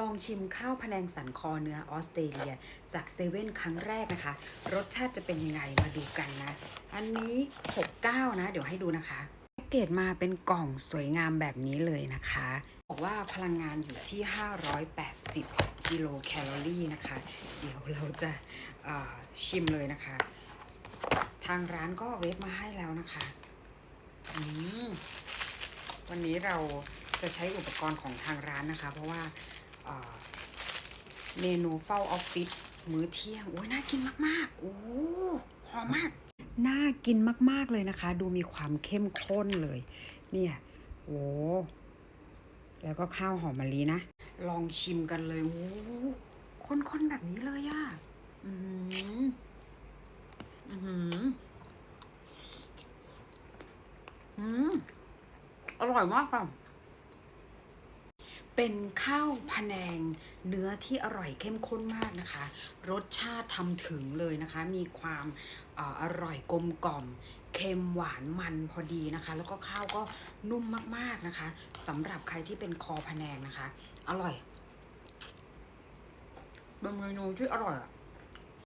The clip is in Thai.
ลองชิมข้าวพะแนงสันคอเนื้อออสเตรเลีย จากเซเว่นครั้งแรกนะคะ รสชาติจะเป็นยังไงมาดูกันนะ อันนี้ 69 นะ เดี๋ยวให้ดูนะคะแพ็กเกจมาเป็นกล่องสวยงามแบบนี้เลยนะคะ บอกว่าพลังงานอยู่ที่ 580 กิโลแคลอรี่นะคะ เดี๋ยวเราจะชิมเลยนะคะ ทางร้านก็เวฟมาให้แล้วนะคะวันนี้เราจะใช้อุปกรณ์ของทางร้านนะคะ เพราะว่า เอ่อเมนูเฝ้าออฟฟิศมื้อเที่ยงโอ้ยน่ากินมากๆโอ้หอมมาก น่ากินมากๆเลยนะคะ ดูมีความเข้มข้นเลย เนี่ยโอ้แล้วก็ข้าวหอมมะลินะ ลองชิมกันเลยโอ้ข้นๆแบบนี้เลยอะอืมอืมอืมอร่อยมากค่ะ เป็นข้าวพะแนงเนื้อที่อร่อยเข้มข้นมากนะคะ รสชาติทำถึงเลยนะคะ มีความอออร่อยกลมกล่อมเค็มหวานมันพอดีนะคะ แล้วก็ข้าวก็นุ่มมากๆนะคะสำหรับใครที่เป็นคอพะแนงนะคะ อร่อยเป็นเมนูที่อร่อยอะ